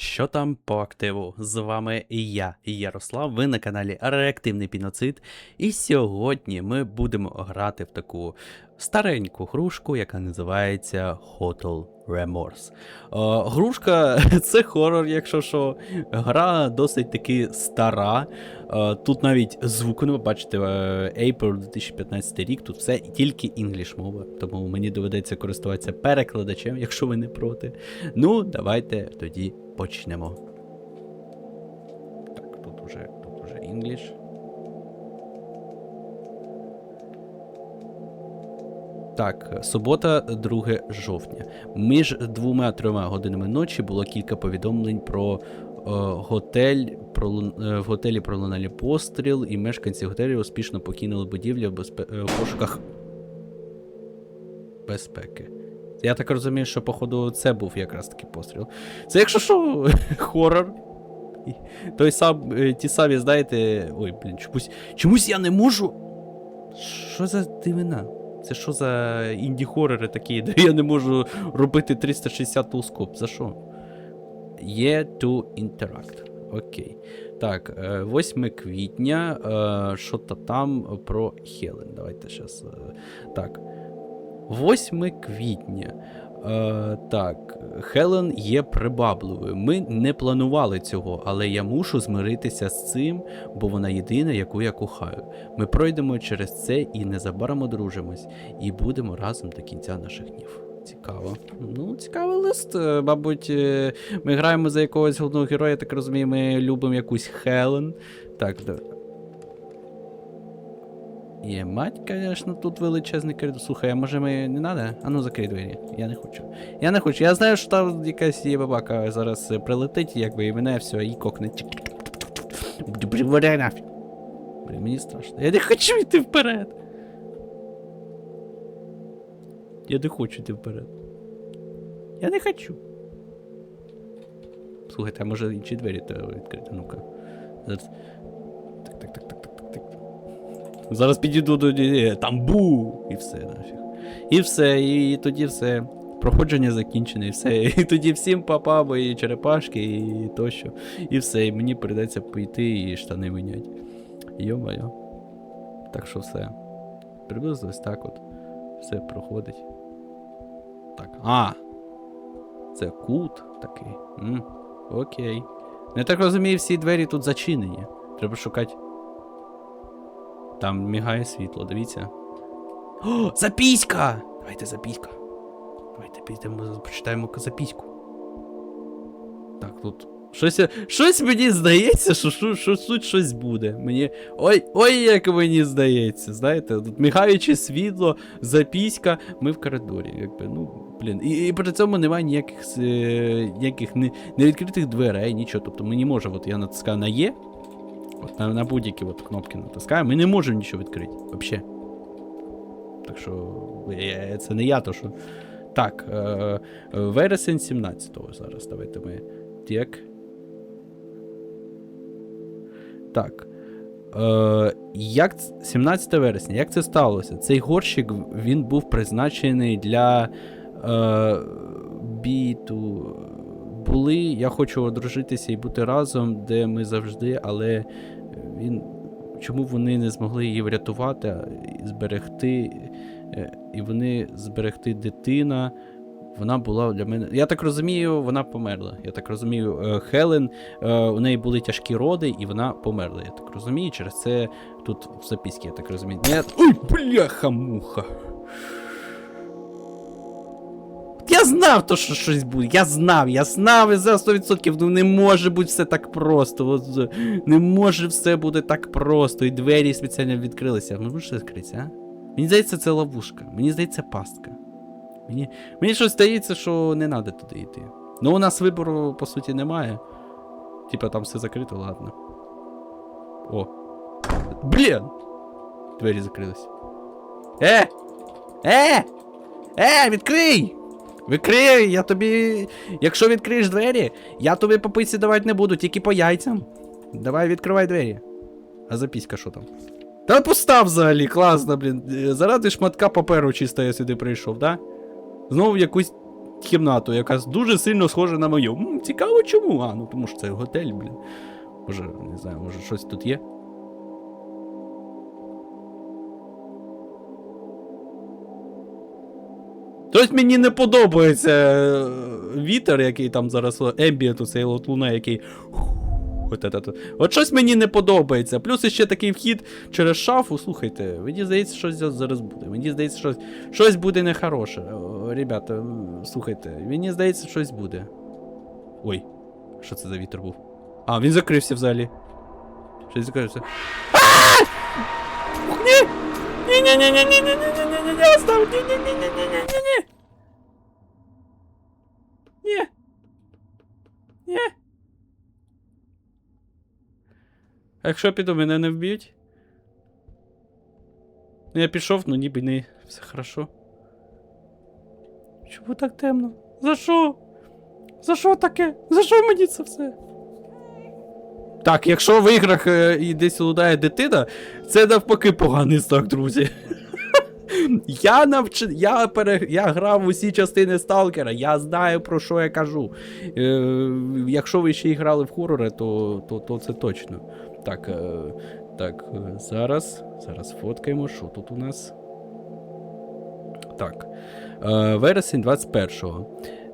Що там по активу? З вами я, Ярослав. Ви на каналі Реактивний Піноцид. І сьогодні ми будемо грати в таку стареньку грушку, яка називається Hotel Remorse. Е, грушка це хорор, якщо що. Гра досить таки стара. Е, тут навіть звуку не ви бачите, е, April 2015 рік, тут все тільки інгліш мова, тому мені доведеться користуватися перекладачем, якщо ви не проти. Ну, давайте тоді почнемо. Так, тут уже, тут уже інгліш. Так, субота, 2 жовтня. Між двома трьома годинами ночі було кілька повідомлень про е, готель. Про, е, в готелі пролунали постріл, і мешканці готелю успішно покинули будівлю в, безпе... е, в пошуках безпеки. Я так розумію, що, походу, це був якраз таки постріл. Це якщо що, хорор. Той сам, е, ті самі, знаєте. Ой, блін, чомусь, чомусь я не можу. Що за дивина? Це що за інді-хорори такі, де я не можу робити 360 толскоп? За що? Є to interact. Окей. Так, е, 8 квітня. е, Що то там про Хелен. Давайте зараз. Так. 8 квітня. Е, так, Хелен є прибабливою. Ми не планували цього, але я мушу змиритися з цим, бо вона єдина, яку я кохаю. Ми пройдемо через це і незабаром одружимось, і будемо разом до кінця наших днів. Цікаво. Ну, цікавий лист. Е, Мабуть, е, ми граємо за якогось головного героя, так розумію, ми любимо якусь Хелен. Так. Є мать, звісно, тут величезний коридор. Слухай, а може ми не надо? А ну закрий двері. Я не хочу. Я не хочу. Я знаю, що там якась є бабака зараз е, прилетить, якби і мене все, і кокне. Блін, нафіг. Блін, мені страшно. Я не хочу йти вперед. Я не хочу йти вперед. Я не хочу. Слухайте, а може інші двері треба відкрити? Ну-ка. Зараз. Зараз підійду до е, там бу! І все нафіг. І все, і тоді все. Проходження закінчене, і все. І тоді всім папа, мої черепашки, і тощо. І все. І мені прийдеться пойти і штани міняти. Йо-моє. Так що все. Приблизно ось так от. Все проходить. Так. А! Це кут такий. М, окей. Ну, Я так розумію, всі двері тут зачинені. Треба шукати. Там мігає світло, дивіться. О, записька! Давайте записька. Давайте підемо, почитаємо запиську. Так, тут. Щось, щось мені здається, що, що, що тут щось буде. Мені. Ой, ой, як мені здається. Знаєте, тут мігаюче світло, записька, ми в коридорі. Якби, ну, блін. І, і при цьому немає ніяких, е, ніяких не, невідкритих дверей, нічого. Тобто ми не можемо, от я натискаю на Є. От на, на будь-які от кнопки натискаємо, ми не можемо нічого відкрити. Вообще. Так що. е, Це не я, то що. Так, е, е, вересень 17-го зараз. Давайте ми. Так. Так. Е, як 17 вересня, як це сталося? Цей горщик він був призначений для е, біту. Були, я хочу одружитися і бути разом, де ми завжди, але він. Чому вони не змогли її врятувати зберегти? е, І вони зберегти дитина. Вона була для мене. Я так розумію, вона померла. Я так розумію, е, Хелен, е, у неї були тяжкі роди, і вона померла. Я так розумію. Через це тут в записці, я так розумію. Ой, бляха-муха. Я знав, то, що щось буде. Я знав, я знав і за 100%. Ну не може бути все так просто. От, не може все бути так просто. І двері спеціально відкрилися. Може що відкритися, а? Мені здається, це ловушка. Мені здається, пастка. Мені, мені щось здається, що не треба туди йти. Ну, у нас вибору, по суті, немає. Типа там все закрито, ладно. О. Блін! Двері закрились. Е! Е! Е, відкрий! Відкрий, я тобі. Якщо відкриєш двері, я тобі по давати не буду, тільки по яйцям. Давай відкривай двері. А записка що там? Та постав взагалі, класно, блін. Е, Заради шматка паперу чисто я сюди прийшов, да? Знову якусь кімнату, яка дуже сильно схожа на мою. М, цікаво чому? А, ну тому що це готель, блін. Може, не знаю, може щось тут є. Тобто мені не подобається е, вітер, який там зараз ембієнт, цей от луна, який. От, от, от. от щось мені не подобається. Плюс ще такий вхід через шафу. Слухайте, мені здається, щось зараз буде. Мені здається, щось, щось буде нехороше. Ребята, слухайте, мені здається, щось буде. Ой, що це за вітер був? А, він закрився в залі. Щось закрився. Ні! Не-не-не, оставь! Не-не-не-не-не-не-не! Не! Не! А якщо піду, мене не вб'ють? Ну, я пішов, ну ніби не все хорошо. Чому так темно? За що? За що таке? За що мені це все? Так, якщо в іграх е, і десь лунає дитина, це навпаки поганий знак, друзі. Я навч... я, пере... я грав усі частини Сталкера, я знаю про що я кажу. Е, якщо ви ще й грали в хорори, то, то, то це точно. Так, е, так, е, зараз. Зараз фоткаємо, що тут у нас. Так. Е, вересень 21-го.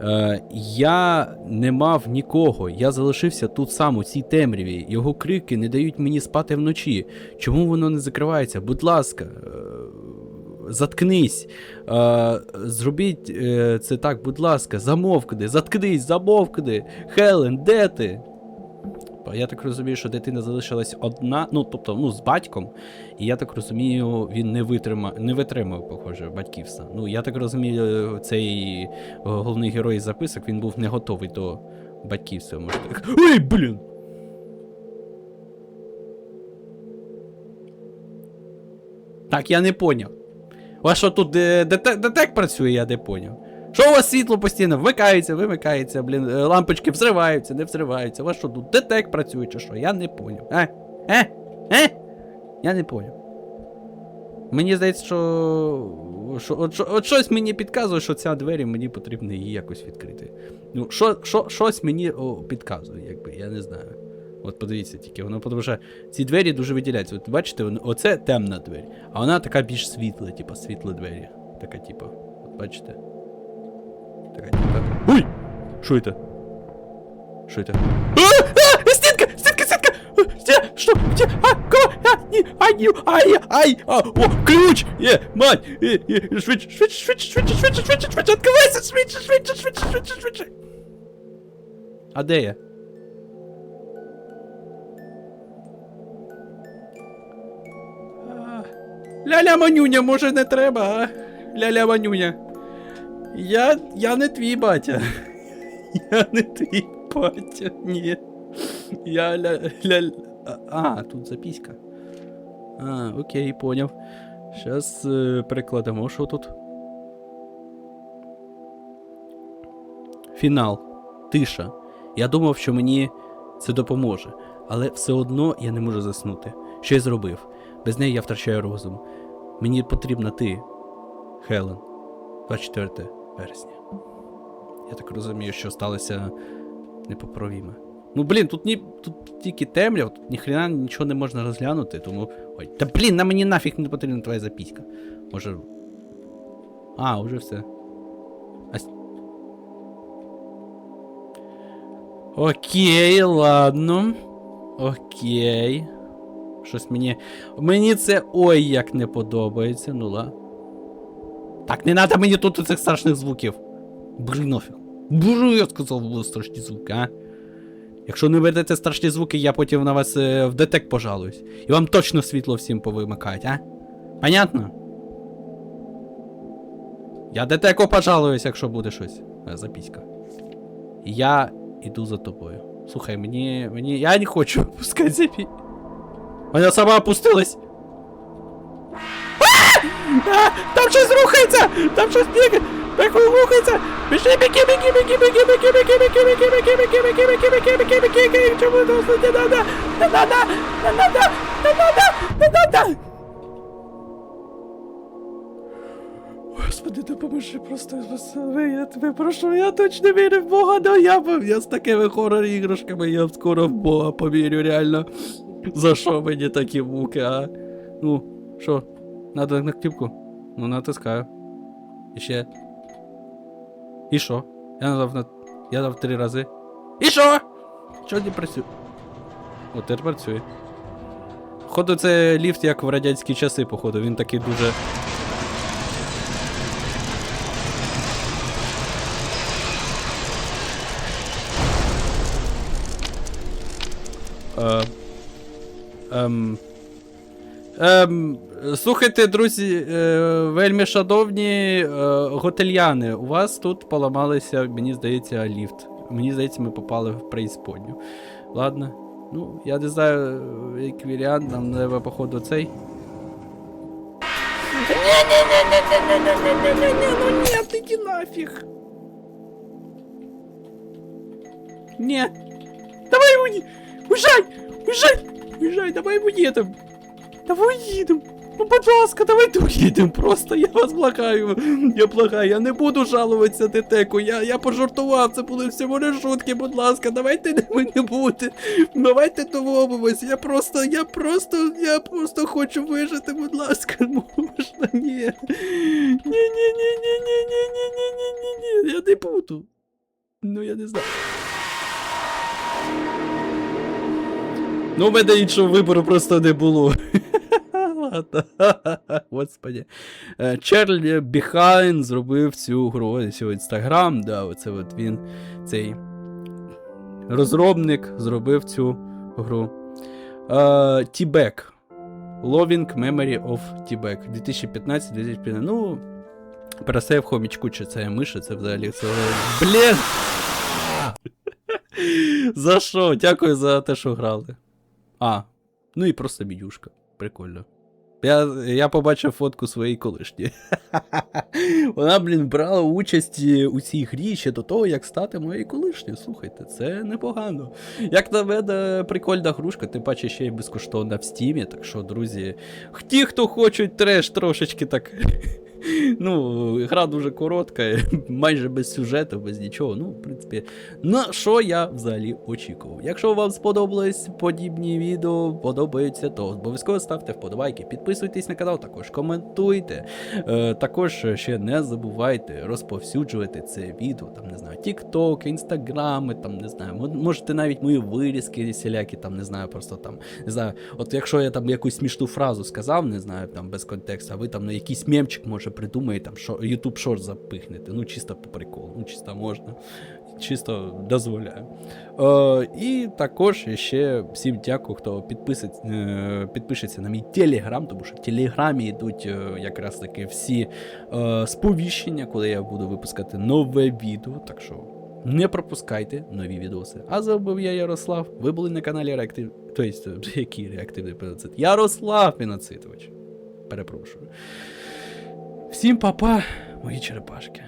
Е, я не мав нікого, я залишився тут сам у цій темряві. Його крики не дають мені спати вночі. Чому воно не закривається? Будь ласка, е, заткнись. Е, зробіть е, це так, будь ласка, замовкни, заткнись, замовкни. Хелен, де ти? Я так розумію, що дитина залишилась одна, ну тобто, ну, з батьком, і я так розумію, він не витримав, не витримав, похоже, батьківства. Ну, я так розумію, цей е, головний герой записок він був не готовий до батьківства, може так. Ой, блін! Так, я не поняв. У вас що тут е, детек, працює, я не поняв. Що у вас світло постійно вмикається, вимикається, блін, е, лампочки взриваються, не взриваються. У вас що тут детек працює чи що? Я не поняв. Е? Е? Е? Я не поняв. Мені здається, що. що от, от щось мені підказує, що ця двері мені потрібно її якось відкрити. Ну, що, що, щось мені о, підказує, якби, я не знаю. От подивіться тільки, воно що ці двері дуже виділяються. От бачите, воно- оце темна двері, а вона така більш світла, типа світла двері. Така, типа, от бачите? Така, типа. Ой! Що це? Що це? А! А! Стінка! Стінка! Стінка! А, Де? Що? Де? А! Кого? А! Ні! Ай! Ні! Ай! Ай! А! О! Ключ! Є! Мать! Є! Є! Швидше! Швидше! Швидше! Швидше! Швидше! Швидше! Швидше! Відкривайся! Швидше! Швидше! Швидше! Швидше! Швидше! А де я? Ляля манюня, може не треба, а? Ляля манюня. Я. я не твій батя. Я не твій батя, ні. Я ля. ля... А, тут записка. А, окей, поняв. Щас е, перекладемо, що тут. Фінал. Тиша. Я думав, що мені це допоможе, але все одно я не можу заснути. Що я зробив? Без неї я втрачаю розум. Мені потрібна ти, Хелен. 24 вересня. Я так розумію, що сталося непоправіме. Ну блін, тут ні. Тут тільки темрява, тут ніхрена нічого не можна розглянути, тому. Ой, та блін, на мені нафіг не потрібна твоя записка. Може. А, уже все. А... Окей, ладно. Окей. Щось мені. Мені це ой як не подобається, ну ла. Так, не треба мені тут цих страшних звуків. Блін, нафіг. Боже, я сказав, були страшні звуки, а? Якщо не ведете страшні звуки, я потім на вас е, в детек пожалуюсь. І вам точно світло всім повимикають, а? Понятно? Я детеку пожалуюсь, якщо буде щось. Е, Записка. Я іду за тобою. Слухай, мені. мені. Я не хочу пускати запі. Вона сама опустилась. Там щось рухається! Там щось бігає! Так рухається! Пішли, біги, біги, біги, біги, біги, біги, біги, біги, біги, біги, біги, біги, біги, біги, біги, біги, чому нас не надо? Не надо! Не надо! Не надо! Не надо! Господи. Допоможи просто, Господи, я тебе прошу, я точно вірю в Бога, да я, б- я з такими хоррор-іграшками, я скоро в Бога повірю, реально. За що мені такі муки, а? Ну, що, надо на кнопку? Ну, натискаю. І ще. І що? Я надав на. Я дав три рази. І що? Чого не працює? О, тепер працює. Походу, це ліфт, як в радянські часи, походу, він такий дуже. Е, Ем... Ем, Слухайте, друзі, е, вельми шановні е, готельяни, у вас тут поламалися, мені здається, ліфт. Мені здається, ми попали в преісподню. Ладно. Ну, я не знаю, який варіант, нам треба, походу, цей. Ну ні, іди нафіг. Ні. Давай уні! Уїжджай! Уїжджай! Уезжай, давай уедем. Давай уедем. Ну, будь ласка, давайте уїдемо просто, я вас благаю. Я благаю, я не буду жалуватися дитеку. Я, я пожартував, це були всього лиш шутки, будь ласка, давайте не ви не будете. Давайте домовимось. Я просто, я просто, я просто хочу вижити, будь ласка, можна, ні. Ні, ні, ні, ні, ні, ні, ні, ні, ні, ні, ні, я не буду. Ну, я не знаю. Ну, у мене іншого вибору просто не було. Ладно. Господи. Е, Чарлі Біхайн зробив цю гру. Ось інстаграм, да, оце от він, цей розробник, зробив цю гру. Е, Тібек. Loving Memory of Тібек. 2015-2015. Ну. Пересев хомічку, чи це миша, це взагалі це. Блін! за що? Дякую за те, що грали. А, ну і просто бідюшка. Прикольно. Я, я побачив фотку своєї колишньої. Вона, блін, брала участь е, у цій грі ще до того, як стати моєю колишньою. Слухайте, це непогано. Як на мене, прикольна грушка, тим паче ще й безкоштовна в стімі. Так що, друзі, ті, хто хочуть треш трошечки так. Ну, гра дуже коротка, майже без сюжету, без нічого. Ну, в принципі, на що я взагалі очікував. Якщо вам сподобались подібні відео, подобаються, то обов'язково ставте вподобайки, підписуйтесь на канал, також коментуйте. Е, також ще не забувайте розповсюджувати це відео, там не знаю, TikTok, інстаграми, там не знаю, можете навіть мої вирізки всілякі, там не знаю, просто там не знаю, от якщо я там якусь смішну фразу сказав, не знаю, там без контексту, а ви там ну, якийсь мемчик може придумаєте, там що YouTube Short запихнете, ну чисто по приколу, ну чисто можна, чисто дозволяю. Е, і також ще всім дякую, хто підписить, е, підпишеться на мій телеграм, тому що в телеграмі йдуть е, якраз таки всі е, сповіщення, коли я буду випускати нове відео. Так що не пропускайте нові відоси. А забув я Ярослав. Ви були на каналі Реактив. Тобто, який реактивний пеноцид? Ярослав Пеноцитович. Перепрошую. Всім папа, мої черепашки.